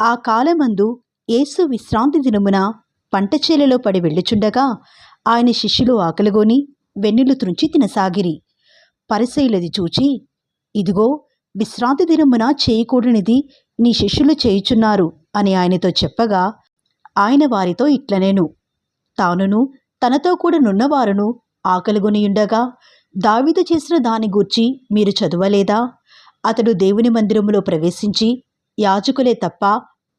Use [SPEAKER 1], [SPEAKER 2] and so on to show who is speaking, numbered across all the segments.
[SPEAKER 1] ఆ కాలమందు యేసు విశ్రాంతి దినమున పంట చేలలో పడి వెళ్ళుచుండగా ఆయన శిష్యులు ఆకలిగోని వెన్నులు త్రుంచి తినసాగిరి. పరిశైలది చూచి ఇదిగో విశ్రాంతి దినమున చేయకూడనిది నీ శిష్యులు చేయుచున్నారు అని ఆయనతో చెప్పగా ఆయన వారితో ఇట్లనేను. తానును తనతో కూడా నున్నవారును ఆకలిగొనియుండగా దావీదు చేసిన దాని గూర్చి మీరు చదవలేదా? అతడు దేవుని మందిరములో ప్రవేశించి యాజకులే తప్ప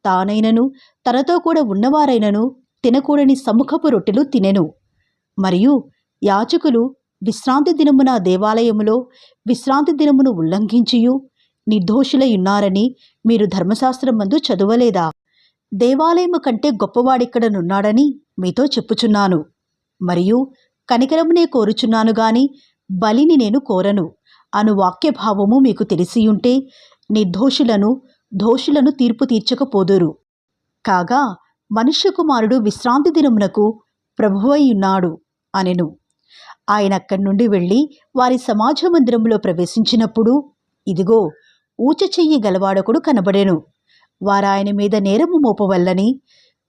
[SPEAKER 1] తానైనను తనతో కూడా ఉన్నవారైనను తినకూడని సముఖపు రొట్టెలు తినెను. మరియు యాజకులు విశ్రాంతి దినమున దేవాలయములో విశ్రాంతి దినమును ఉల్లంఘించియు నిర్దోషులై ఉన్నారని మీరు ధర్మశాస్త్రమందు చదవలేదా? దేవాలయము కంటే గొప్పవాడిక్కడనున్నాడని మీతో చెప్పుచున్నాను. మరియు కనికరమునే కోరుచున్నాను గాని బలిని నేను కోరను. అను వాక్యభావము మీకు తెలిసియుంటే నిర్దోషులను దోషులను తీర్పు తీర్చకపోదురు. కాగా మనుష్య కుమారుడు విశ్రాంతి దినమునకు ప్రభువయ్యున్నాడు అనెను. ఆయన అక్కడి నుండి వెళ్ళి వారి సమాజ మందిరంలో ప్రవేశించినప్పుడు ఇదిగో ఊచ చెయ్యి గలవాడొకడు కనబడెను. వారాయన మీద నేరము మోపవల్లని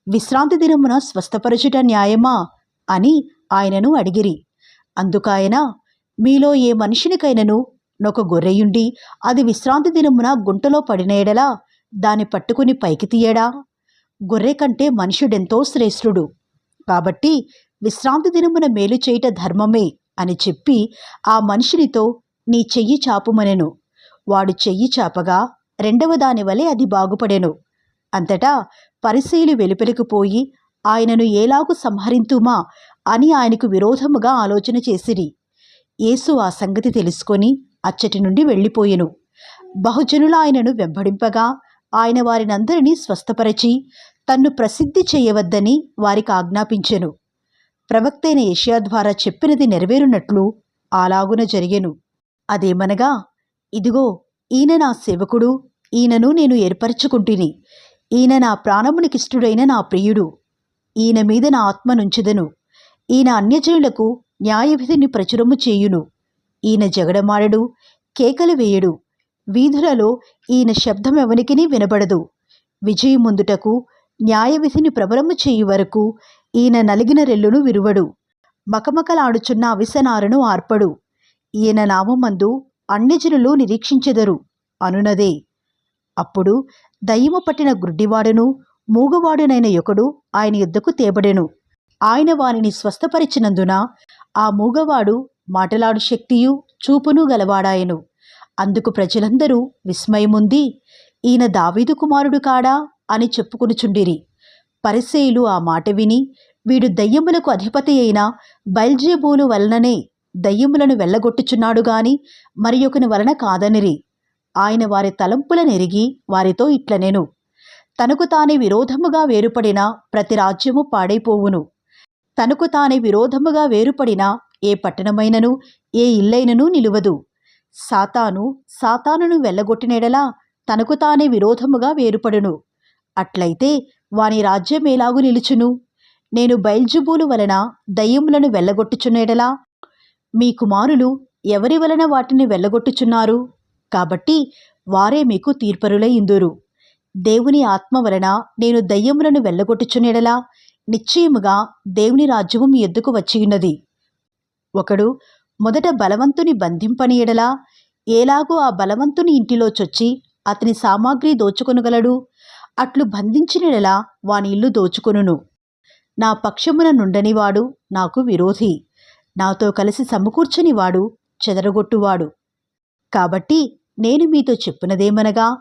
[SPEAKER 1] విశ్రాంతి దినమున స్వస్థపరచుట న్యాయమా అని ఆయనను అడిగిరి. అందుకాయన మీలో ఏ మనిషినికైనను నొక గొర్రెయుండి అది విశ్రాంతి దినమున గుంటలో పడినేడలా దాన్ని పట్టుకుని పైకి తీయడా? గొర్రె కంటే మనుషుడెంతో శ్రేష్ఠుడు. కాబట్టి విశ్రాంతి దినమున మేలు చేయుట ధర్మమే అని చెప్పి ఆ మనిషినితో నీ చెయ్యి చాపుమనెను. వాడు చెయ్యి చాపగా రెండవ దాని వలె అది బాగుపడెను. అంతటా పరిశీలి వెలుపలికి పోయి ఆయనను ఏలాగు సంహరింతుమా అని ఆయనకు విరోధముగా ఆలోచన చేసిరి. యేసు ఆ సంగతి తెలుసుకొని అచ్చటి నుండి వెళ్ళిపోయెను. బహుజనులు ఆయనను వెంబడింపగా ఆయన వారినందరినీ స్వస్థపరచి తన్ను ప్రసిద్ధి చేయవద్దని వారికి ఆజ్ఞాపించెను. ప్రవక్తైన ఏషియా ద్వారా చెప్పినది నెరవేరునట్లు అలాగున జరిగెను. అదేమనగా ఇదిగో ఈయన నా సేవకుడు ఈయనను నేను ఏర్పరచుకుంటుని. ఈయన నా ప్రాణమునికిష్టుడైన నా ప్రియుడు. ఈయన మీద నా ఆత్మ నుంచెదను. ఈయన అన్యజనులకు న్యాయవిధిని ప్రచురము చేయును. ఈయన జగడమాడడు కేకలు వేయడు. వీధులలో ఈయన శబ్దం ఎవనికిని వినబడదు. విజయముందుటకు న్యాయవిధిని ప్రబలము చేయు వరకు ఈయన నలిగిన రెల్లును విరువడు. మకమకలాడుచున్న అవిసనారును ఆర్పడు. ఈయన నామమందు అన్యజనులు నిరీక్షించెదరు. అనునదే. అప్పుడు దయ్యము పట్టిన గుడ్డివాడును మూగవాడునైన యొకడు ఆయన యుద్ధకు తేబడెను. ఆయన వారిని స్వస్థపరిచినందున ఆ మూగవాడు మాటలాడు శక్తియు చూపును గలవాడాయను. అందుకు ప్రజలందరూ విస్మయముంది ఈయన దావీదు కుమారుడు కాడా? అని చెప్పుకునుచుండిరి. పరిసేయులు ఆ మాట విని వీడు దయ్యములకు అధిపతి అయిన బయల్జేబూలు వలననే దయ్యములను వెళ్ళగొట్టుచున్నాడు గాని మరి ఒకని వలన కాదనిరి. ఆయన వారి తలంపులనెరిగి వారితో ఇట్లనేను. తనకు తానే విరోధముగా వేరుపడిన ప్రతి రాజ్యము పాడైపోవును. తనకు తానే విరోధముగా వేరుపడిన ఏ పట్టణమైనను ఏ ఇల్లైనను నిలువదు. సాతాను సాతానును వెళ్ళగొట్టినెడలా తనకు తానే విరోధముగా వేరుపడును. అట్లయితే వాని రాజ్యం ఎలాగు నిలుచును? నేను బయల్జుబూలు వలన దయ్యములను వెళ్ళగొట్టుచునేడలా మీ కుమారులు ఎవరి వలన వాటిని వెళ్ళగొట్టుచున్నారు కాబట్టి వారే మీకు తీర్పరులై ఇందురు. దేవుని ఆత్మ వలన నేను దయ్యములను వెళ్ళగొట్టుచునేడలా నిశ్చయముగా దేవుని రాజ్యము మీ ఎద్దుకు వచ్చియున్నది. ఒకడు మొదట బలవంతుని బంధింపని ఎడలా ఏలాగో ఆ బలవంతుని ఇంటిలో చొచ్చి అతని సామాగ్రి దోచుకొనగలడు. అట్లు బంధించినెడలా వాని ఇల్లు దోచుకొనును. నా పక్షమున నుండనివాడు నాకు విరోధి. నాతో కలిసి సమకూర్చనివాడు చెదరగొట్టువాడు. కాబట్టి నేను మీతో చెప్పినదేమనగా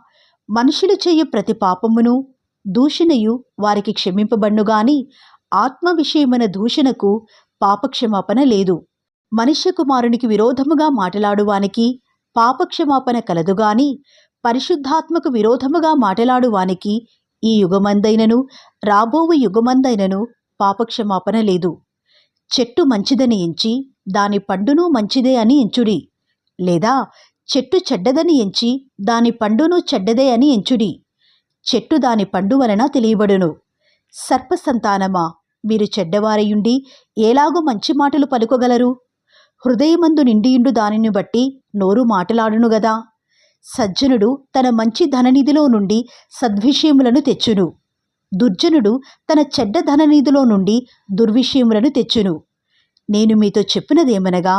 [SPEAKER 1] మనుషులు చేయు ప్రతి పాపమును దూషణయు వారికి క్షమింపబడునుగాని ఆత్మ విషయమైన దూషణకు పాపక్షమాపణ లేదు. మనుష్య కుమారునికి విరోధముగా మాటలాడువానికి పాపక్షమాపణ కలదుగాని పరిశుద్ధాత్మకు విరోధముగా మాటలాడువానికి ఈ యుగమందైనను రాబోవు యుగమందైనను పాపక్షమాపణ లేదు. చెట్టు మంచిదని ఎంచి దాని పండును మంచిదే అని ఎంచుడి. లేదా చెట్టు చెడ్డదని ఎంచి దాని పండును చెడ్డదే అని ఎంచుడి. చెట్టు దాని పండు వలన తెలియబడును. సర్పసంతానమా మీరు చెడ్డవారయుండి ఎలాగో మంచి మాటలు పలుకోగలరు? హృదయమందు నిండియుండు దానిని బట్టి నోరు మాటలాడును గదా. సజ్జనుడు తన మంచి ధననిధిలో నుండి సద్విషయములను తెచ్చును. దుర్జనుడు తన చెడ్డ ధననిధిలో నుండి దుర్విషయములను తెచ్చును. నేను మీతో చెప్పినదేమనగా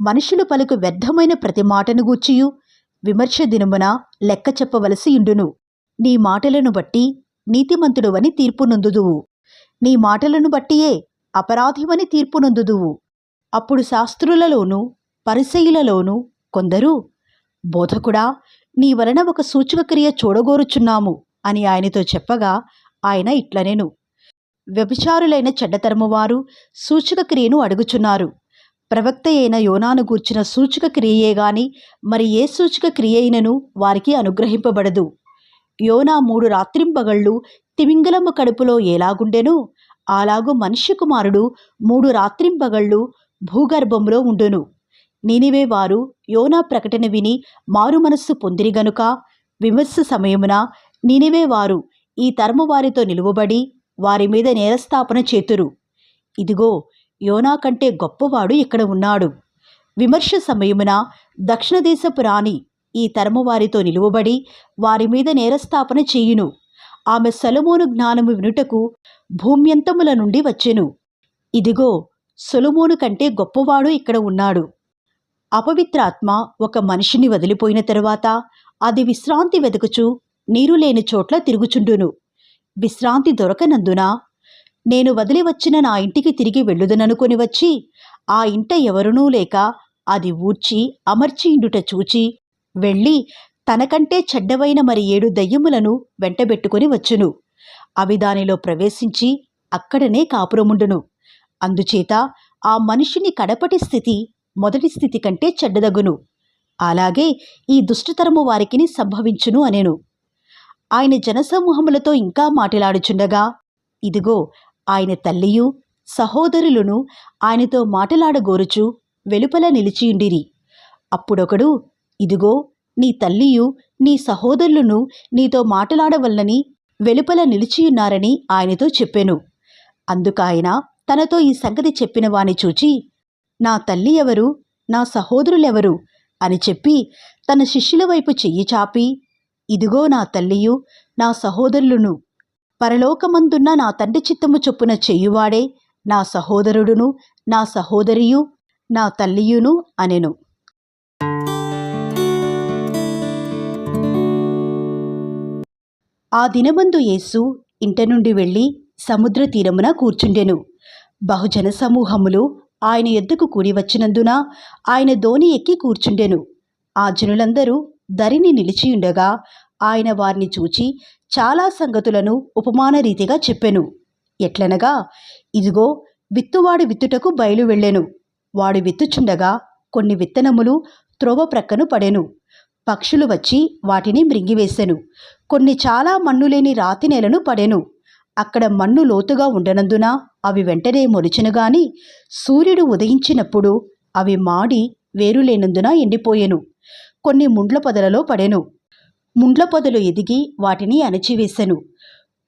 [SPEAKER 1] మనుషులు పలుకు వ్యర్థమైన ప్రతి మాటను గూర్చియు విమర్శ దినమున లెక్క చెప్పవలసియుండును నీ మాటలను బట్టి నీతిమంతుడువని తీర్పు నొందుదువు నీ మాటలను బట్టియే అపరాధివని తీర్పు నొందుదువు అప్పుడు శాస్త్రులలోనూ పరిసయులలోనూ కొందరు బోధకుడా నీ వలన ఒక సూచక క్రియ చూడగోరుచున్నాము అని ఆయనతో చెప్పగా ఆయన ఇట్లనేను. వ్యభిచారులైన చెడ్డతరము వారు సూచక క్రియను అడుగుచున్నారు. ప్రవక్త అయిన యోనాను గూర్చిన సూచక క్రియయే గాని మరి ఏ సూచక క్రియ అయినను వారికి అనుగ్రహింపబడదు. యోనా మూడు రాత్రింపగళ్ళు తిమింగలము కడుపులో ఎలాగుండెను? అలాగు మనుష్య కుమారుడు మూడు రాత్రింపగళ్ళు భూగర్భంలో ఉండును. నినివే వారు యోనా ప్రకటన విని మారు మనస్సు పొందిరి గనుక విమర్శ సమయమున నినివే వారు ఈ తరము వారితో నిలువబడి వారి మీద నేరస్థాపన చేతురు. ఇదిగో యోనా కంటే గొప్పవాడు ఇక్కడ ఉన్నాడు. విమర్శ సమయమున దక్షిణ దేశపు రాణి ఈ తరము వారితో నిలువబడి వారి మీద నేరస్థాపన చేయును. ఆమె సలమోను జ్ఞానము వినుటకు భూమ్యంతముల నుండి వచ్చెను. ఇదిగో సొలమోను కంటే గొప్పవాడు ఇక్కడ ఉన్నాడు. అపవిత్రాత్మ ఒక మనిషిని వదిలిపోయిన తరువాత అది విశ్రాంతి వెతుకుచు నీరు లేని చోట్ల తిరుగుచుండును. విశ్రాంతి దొరకనందున నేను వదిలి వచ్చిన నా ఇంటికి తిరిగి వెళ్ళుదననుకొని వచ్చి ఆ ఇంట ఎవరునూ లేక అది ఊడ్చి అమర్చి ఇండుట చూచి వెళ్ళి తనకంటే చెడ్డవైన మరి ఏడు దయ్యములను వెంటబెట్టుకొని వచ్చును. అవి దానిలో ప్రవేశించి అక్కడనే కాపురముండును. అందుచేత ఆ మనిషిని కడపటి స్థితి మొదటి స్థితి కంటే చెడ్డదగును. అలాగే ఈ దుష్టతరము వారికిని సంభవించును అనెను. ఆయన జనసమూహములతో ఇంకా మాట్లాడుచుండగా ఇదిగో ఆయన తల్లియు సహోదరులను ఆయనతో మాటలాడగోరుచు వెలుపల నిలిచియుండిరి. అప్పుడొకడు ఇదిగో నీ తల్లియు నీ సహోదరులను నీతో మాటలాడవల్లని వెలుపల నిలిచియున్నారని ఆయనతో చెప్పెను. అందుకాయన తనతో ఈ సంగతి చెప్పిన వాని చూచి నా తల్లి ఎవరు? నా సహోదరులెవరు? అని చెప్పి తన శిష్యుల వైపు చెయ్యి చాపి ఇదిగో నా తల్లియు నా సహోదరులను. పరలోకమందున్న నా తండ్రి చిత్తము చొప్పున చెయ్యువాడే నా సహోదరుడును నా సహోదరియు నా తల్లియును అనెను. ఆ దినమందు యేసు ఇంట నుండి వెళ్ళి సముద్ర తీరమున కూర్చుండెను. బహుజన సమూహములు ఆయన ఎద్దుకు కూడి వచ్చినందున ఆయన ధోని ఎక్కి కూర్చుండెను. ఆ జనులందరూ దరిని నిలిచియుండగా ఆయన వారిని చూచి చాలా సంగతులను ఉపమాన రీతిగా చెప్పెను. ఎట్లనగా ఇదిగో విత్తువాడు విత్తుటకు బయలు వెళ్ళెను. వాడు విత్తుచుండగా కొన్ని విత్తనములు త్రోవ ప్రక్కను పడెను. పక్షులు వచ్చి వాటిని మృంగివేశెను. కొన్ని చాలా మన్ను లేని రాతి నేలను పడెను. అక్కడ మన్ను లోతుగా ఉండనందున అవి వెంటనే మొలిచినగాని సూర్యుడు ఉదయించినప్పుడు అవి మాడి వేరులేనందున ఎండిపోయెను. కొన్ని ముండ్ల పొదలలో పడెను. ముండ్ల పొదలు ఎదిగి వాటిని అణచివేశెను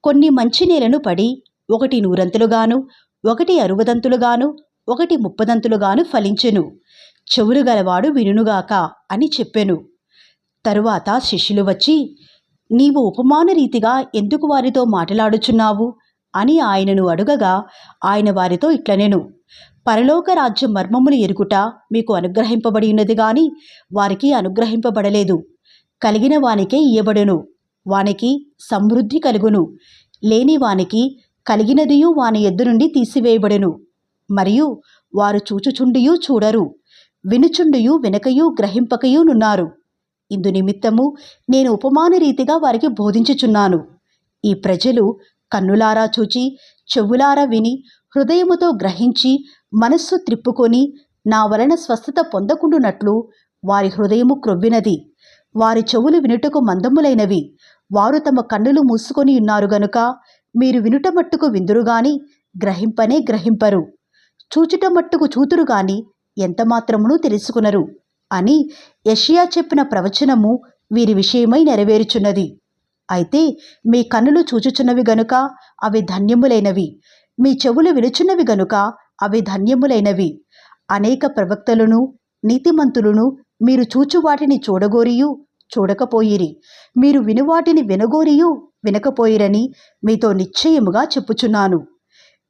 [SPEAKER 1] కొన్ని మంచి నేలను పడి ఒకటి నూరంతులుగాను ఒకటి అరువదంతులుగాను ఒకటి ముప్పదంతులుగాను ఫలించెను. చెవులు గలవాడు వినుగాక అని చెప్పెను. తరువాత శిష్యులు వచ్చి నీవు ఉపమాన రీతిగా ఎందుకు వారితో మాట్లాడుచున్నావు? అని ఆయనను అడుగగా ఆయన వారితో ఇట్లనెను. పరలోక రాజ్య మర్మములు ఎరుగుట మీకు అనుగ్రహింపబడి ఉన్నది గాని వారికి అనుగ్రహింపబడలేదు. కలిగిన వానికే ఇయ్యబడును. వానికి సమృద్ధి కలుగును. లేని వానికి కలిగినదియు వాని ఎద్దు నుండి తీసివేయబడును. మరియు వారు చూచుచుండియూ చూడరు. వినుచుండియు వినకయు గ్రహింపకయు నున్నారు. ఇందు నిమిత్తము నేను ఉపమాన రీతిగా వారికి బోధించుచున్నాను. ఈ ప్రజలు కన్నులారా చూచి చెవులారా విని హృదయముతో గ్రహించి మనస్సు త్రిప్పుకొని నా వలన స్వస్థత పొందకుండునట్లు వారి హృదయము క్రొవ్వినది. వారి చెవులు వినుటకు మందములైనవి. వారు తమ కన్నులు మూసుకొని ఉన్నారు గనుక మీరు వినుట మట్టుకు విందురుగాని గ్రహింపనే గ్రహింపరు. చూచుట మట్టుకు చూతురు గాని ఎంత తెలుసుకునరు అని యషియా చెప్పిన ప్రవచనము వీరి విషయమై నెరవేరుచున్నది. అయితే మీ కన్నులు చూచుచున్నవి గనుక అవి ధన్యములైనవి. మీ చెవులు వినుచున్నవి గనుక అవి ధన్యములైనవి. అనేక ప్రవక్తలను నీతిమంతులను మీరు చూచు వాటిని చూడగోరియు చూడకపోయిరి. మీరు వినువాటిని వినగోరియు వినకపోయిరని మీతో నిశ్చయముగా చెప్పుచున్నాను.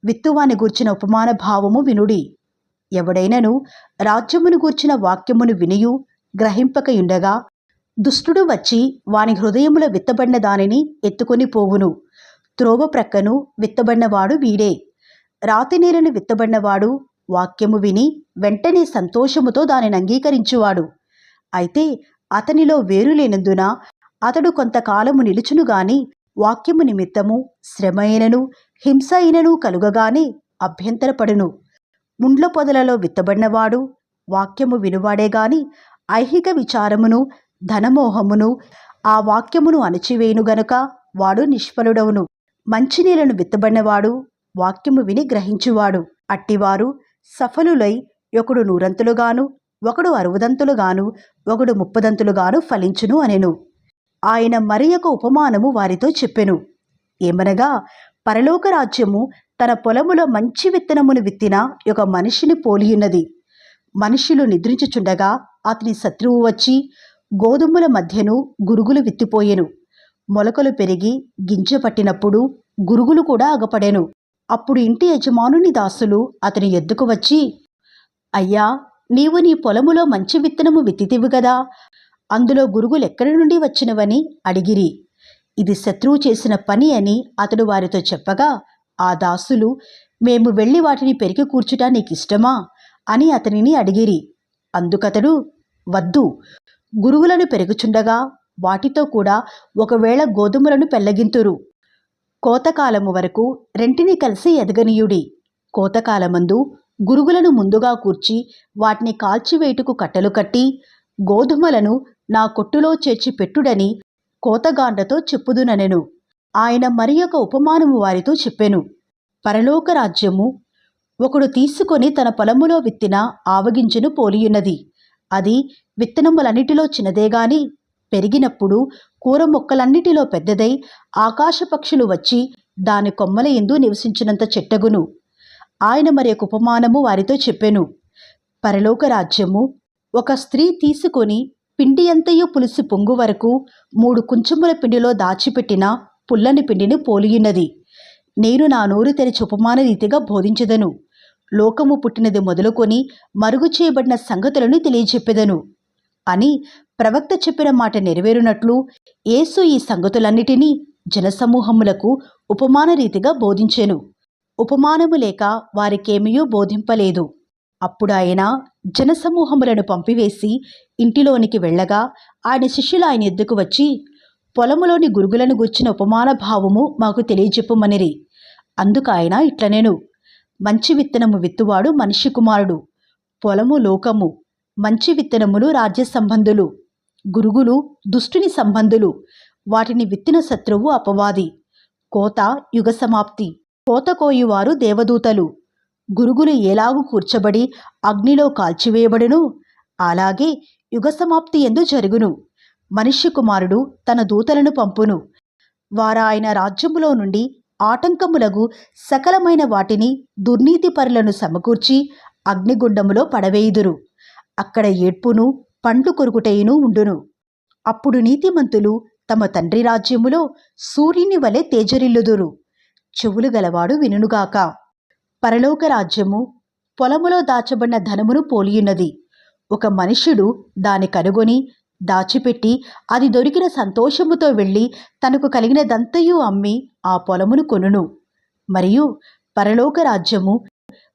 [SPEAKER 1] విత్తువాని గూర్చిన ఉపమాన భావము వినుడి. ఎవడైనను రాజ్యమును గూర్చిన వాక్యమును వినియు గ్రహింపకయుండగా దుష్టుడు వచ్చి వాని హృదయముల విత్తబడిన దానిని ఎత్తుకొని పోవును. త్రోవ ప్రక్కను విత్తబడినవాడు వీడే. రాతి నేలను విత్తబడినవాడు వాక్యము విని వెంటనే సంతోషముతో దానిని అంగీకరించువాడు. అయితే అతనిలో వేరు లేనందున అతడు కొంతకాలము నిలుచును గాని వాక్యము నిమిత్తము శ్రమ అయినను హింస అయినను కలుగగానే అభ్యంతరపడును. ముండ్ల పొదలలో విత్తబడినవాడు వాక్యము వినువాడే గాని ఐహిక విచారమును ధనమోహమును ఆ వాక్యమును అణచివేయును గనుక వాడు నిష్ఫలుడవును. మంచినీళ్ళను విత్తబడినవాడు వాక్యము విని గ్రహించువాడు. అట్టివారు సఫలులై ఒకడు నూరంతులుగాను ఒకడు అరువదంతులుగాను ఒకడు ముప్పదంతులుగాను ఫలించును అనెను. ఆయన మరి ఒక ఉపమానము వారితో చెప్పెను. ఏమనగా పరలోక రాజ్యము తన పొలములో మంచి విత్తనమును విత్తిన ఒక మనిషిని పోలియున్నది. మనుషులు నిద్రించుచుండగా అతని శత్రువు వచ్చి గోధుమల మధ్యను గురుగులు విత్తిపోయెను. మొలకలు పెరిగి గింజ పట్టినప్పుడు గురుగులు కూడా అగపడెను అప్పుడు ఇంటి యజమానుని దాసులు అతని ఎద్దుకు వచ్చి అయ్యా నీవు నీ పొలములో మంచి విత్తనము విత్తితివి గదా? అందులో గురుగులు ఎక్కడి నుండి వచ్చినవని అడిగిరి. ఇది శత్రువు చేసిన పని అని అతడు వారితో చెప్పగా ఆ దాసులు మేము వెళ్ళి వాటిని పెరిగి కూర్చుట నీకిష్టమా? అని అతనిని అడిగిరి. అందుకతడు వద్దు గురువులను పెరుగుచుండగా వాటితో కూడా ఒకవేళ గోధుమలను పెళ్ళగింతురు. కోతకాలము వరకు రెంటిని కలిసి ఎదగనీయుడి. కోతకాలమందు గురుగులను ముందుగా కూర్చి వాటిని కాల్చివేటుకు కట్టెలు కట్టి గోధుమలను నా కొట్టులో చేర్చి పెట్టుడని కోతగాండ్రతో చెప్పుదుననెను. ఆయన మరి ఒక ఉపమానము వారితో చెప్పెను. పరలోక రాజ్యము ఒకడు తీసుకొని తన పొలములో విత్తిన ఆవగింజను పోలియున్నది. అది విత్తనములన్నిటిలో చిన్నదే గాని పెరిగినప్పుడు కూర మొక్కలన్నిటిలో పెద్దదై ఆకాశపక్షులు వచ్చి దాని కొమ్మల ఎందు నివసించినంత చెట్టగును. ఆయన మరి ఒక ఉపమానము వారితో చెప్పెను. పరలోక రాజ్యము ఒక స్త్రీ తీసుకొని పిండి ఎంతయో పులిసి పొంగు వరకు మూడు కుంచముల పిండిలో దాచిపెట్టిన పుల్లని పిండిని పోలియున్నది. నేను నా నోరు తెరిచి ఉపమాన రీతిగా బోధించదను. లోకము పుట్టినది మొదలుకొని మరుగు చేయబడిన సంగతులను తెలియజెప్పెదను. అని ప్రవక్త చెప్పిన మాట నెరవేరునట్లు యేసు ఈ సంగతులన్నిటినీ జనసమూహములకు ఉపమాన రీతిగా బోధించెను. ఉపమానము లేక వారికేమీయూ బోధింపలేదు. అప్పుడు ఆయన జనసమూహములను పంపివేసి ఇంటిలోనికి వెళ్ళగా ఆయన శిష్యులు ఆయన ఎద్దుకు వచ్చి పొలములోని గురుగులను గుర్చిన ఉపమాన భావము మాకు తెలియజెప్పుమనిరి. అందుకు ఆయన ఇట్లనేను. మంచి విత్తనము విత్తువాడు మనిషి కుమారుడు. పొలము లోకము. మంచి విత్తనములు రాజ్య సంబంధులు. గురుగులు దుష్టుని సంబంధులు. వాటిని విత్తిన శత్రువు అపవాది. కోత యుగ సమాప్తి. కోత కోయువారు దేవదూతలు. గురుగులు ఎలాగు కూర్చబడి అగ్నిలో కాల్చివేయబడును. అలాగే యుగ సమాప్తి ఎందు జరుగును. మనిషి కుమారుడు తన దూతలను పంపును. వారాయన రాజ్యములో నుండి ఆటంకములగు సకలమైన వాటిని దుర్నీతిపరులను సమకూర్చి అగ్నిగుండములో పడవేయుదురు. అక్కడ ఏడ్పును పండ్లు కొరుకుటయును ఉండును. అప్పుడు నీతిమంతులు తమ తండ్రి రాజ్యములో సూర్యుని వలె తేజరిల్లుదురు. చెవులు గలవాడు వినుగాక పరలోక రాజ్యము పొలములో దాచబడిన ధనమును పోలియున్నది. ఒక మనుష్యుడు దాని కనుగొని దాచిపెట్టి అది దొరికిన సంతోషముతో వెళ్ళి తనకు కలిగినదంతయు అమ్మి ఆ పొలమును కొనును. మరియు పరలోక రాజ్యము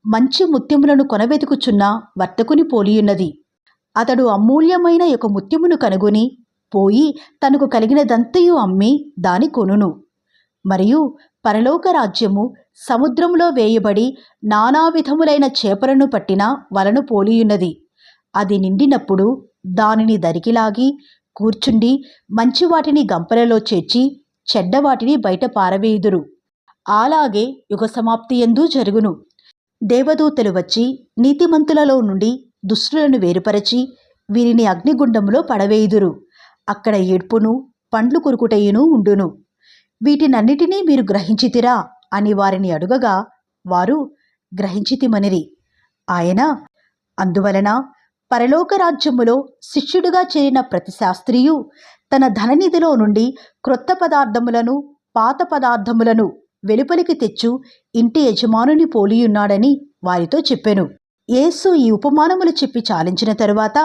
[SPEAKER 1] మంచి ముత్యములను కొనవెతుకుచున్న వర్తకుని పోలియున్నది. అతడు అమూల్యమైన ఒక ముత్యమును కనుగొని పోయి తనకు కలిగినదంతయు అమ్మి దాని కొనును. మరియు పరలోక రాజ్యము సముద్రంలో వేయబడి నానా విధములైన చేపలను పట్టిన వలను పోలియున్నది. అది నిండినప్పుడు దానిని దరికిలాగి కూర్చుండి మంచి వాటిని గంపలలో చేర్చి చెడ్డ వాటిని బయట పారవేయుదురు. అలాగే యుగ సమాప్తి ఎందు జరుగును. దేవదూతలు వచ్చి నీతిమంతులలో నుండి దుష్టులను వేరుపరచి వీరిని అగ్నిగుండములో పడవేయుదురు. అక్కడ ఏడ్పును పండ్లు కురుకుటయును ఉండును. వీటినన్నిటినీ మీరు గ్రహించితిరా అని వారిని అడుగగా వారు గ్రహించితిమనిరి. ఆయన అందువలన పరలోక రాజ్యములో శిష్యుడిగా చేరిన ప్రతి శాస్త్రియు తన ధననిధిలో నుండి క్రొత్త పదార్థములను పాత పదార్థములను వెలుపలికి తెచ్చు ఇంటి యజమానుని పోలియున్నాడని వారితో చెప్పెను. యేసు ఈ ఉపమానములు చెప్పి చాలించిన తరువాత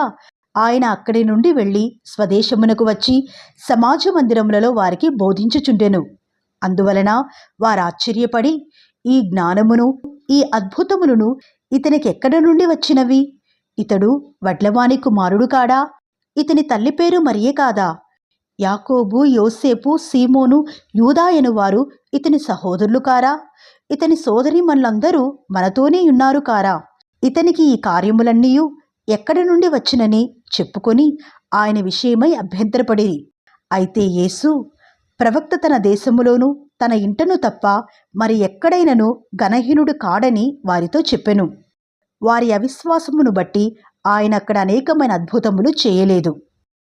[SPEAKER 1] ఆయన అక్కడి నుండి వెళ్ళి స్వదేశమునకు వచ్చి సమాజ మందిరములలో వారికి బోధించుచుండెను. అందువలన వారు ఆశ్చర్యపడి ఈ జ్ఞానమును ఈ అద్భుతములను ఇతనికి ఎక్కడ నుండి వచ్చినవి? ఇతడు వడ్లవాణి కుమారుడు కాడా? ఇతని తల్లి పేరు మరియే కాదా? యాకోబు యోసేపు సీమోను యూదాయను వారు ఇతని సహోదరులు కారా? ఇతని సోదరి మనలందరూ మనతోనే ఉన్నారు కారా? ఇతనికి ఈ కార్యములన్నీ ఎక్కడి నుండి వచ్చినని చెప్పుకొని ఆయన విషయమై అభ్యంతరపడిరి. అయితే యేసు ప్రవక్త తన దేశములోను తన ఇంటను తప్ప మరి ఎక్కడైనను గణహీనుడు కాడని వారితో చెప్పెను. వారి అవిశ్వాసమును బట్టి ఆయన అక్కడ అనేకమైన అద్భుతములు చేయలేదు.